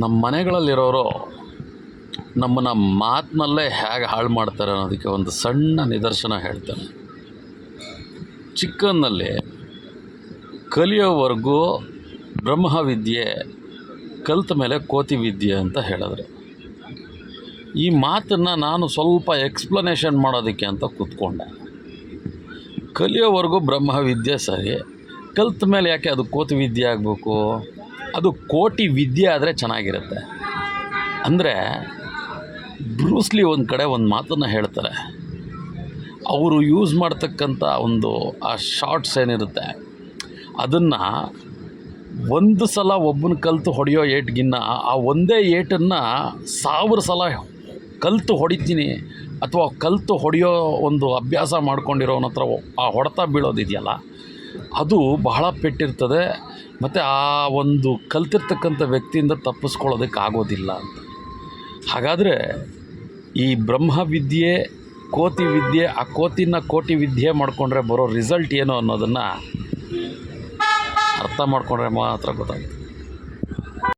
ನಮ್ಮ ಮನೆಗಳಲ್ಲಿರೋರು ನಮ್ಮನ್ನು ಮಾತಿನಲ್ಲೇ ಹೇಗೆ ಹಾಳು ಮಾಡ್ತಾರೆ ಅನ್ನೋದಕ್ಕೆ ಒಂದು ಸಣ್ಣ ನಿದರ್ಶನ ಹೇಳ್ತೇನೆ. ಚಿಕ್ಕನಲ್ಲಿ ಕಲಿಯೋವರೆಗೂ ಬ್ರಹ್ಮವಿದ್ಯೆ, ಕಲಿತ ಮೇಲೆ ಕೋತಿ ವಿದ್ಯೆ ಅಂತ ಹೇಳಿದ್ರು. ಈ ಮಾತನ್ನು ನಾನು ಸ್ವಲ್ಪ ಎಕ್ಸ್ಪ್ಲನೇಷನ್ ಮಾಡೋದಕ್ಕೆ ಅಂತ ಕೂತ್ಕೊಂಡೆ. ಕಲಿಯೋವರೆಗೂ ಬ್ರಹ್ಮವಿದ್ಯೆ ಸರಿ, ಕಲ್ತ ಮೇಲೆ ಯಾಕೆ ಅದು ಕೋತಿ ವಿದ್ಯೆ ಆಗಬೇಕು? ಅದು ಕೋಟಿ ವಿದ್ಯೆ ಆದರೆ ಚೆನ್ನಾಗಿರುತ್ತೆ. ಅಂದರೆ ಬ್ರೂಸ್ಲಿ ಒಂದು ಕಡೆ ಒಂದು ಮಾತನ್ನು ಹೇಳ್ತಾರೆ. ಅವರು ಯೂಸ್ ಮಾಡ್ತಕ್ಕಂಥ ಒಂದು ಆ ಶಾರ್ಟ್ಸ್ ಏನಿರುತ್ತೆ, ಅದನ್ನು ಒಂದು ಸಲ ಒಬ್ಬನ ಕಲಿತು ಹೊಡೆಯೋ ಏಟ್ಗಿನ್ನ ಆ ಒಂದೇ ಏಟನ್ನು ಸಾವಿರ ಸಲ ಕಲಿತು ಹೊಡಿತೀನಿ ಅಥವಾ ಕಲಿತು ಹೊಡೆಯೋ ಒಂದು ಅಭ್ಯಾಸ ಮಾಡ್ಕೊಂಡಿರೋನ ಹತ್ರ ಆ ಹೊಡೆತ ಬೀಳೋದಿದೆಯಲ್ಲ ಅದು ಬಹಳ ಪೆಟ್ಟಿರ್ತದೆ. ಮತ್ತು ಆ ಒಂದು ಕಲ್ತಿರ್ತಕ್ಕಂಥ ವ್ಯಕ್ತಿಯಿಂದ ತಪ್ಪಿಸ್ಕೊಳ್ಳೋದಕ್ಕೆ ಆಗೋದಿಲ್ಲ ಅಂತ. ಹಾಗಾದರೆ ಈ ಬ್ರಹ್ಮವಿದ್ಯೆ, ಕೋತಿ ವಿದ್ಯೆ, ಆ ಕೋತಿನ ಕೋಟಿ ವಿದ್ಯೆ ಮಾಡಿಕೊಂಡ್ರೆ ಬರೋ ರಿಸಲ್ಟ್ ಏನು ಅನ್ನೋದನ್ನು ಅರ್ಥ ಮಾಡಿಕೊಂಡ್ರೆ ಮಾತ್ರ ಗೊತ್ತಾಗುತ್ತೆ.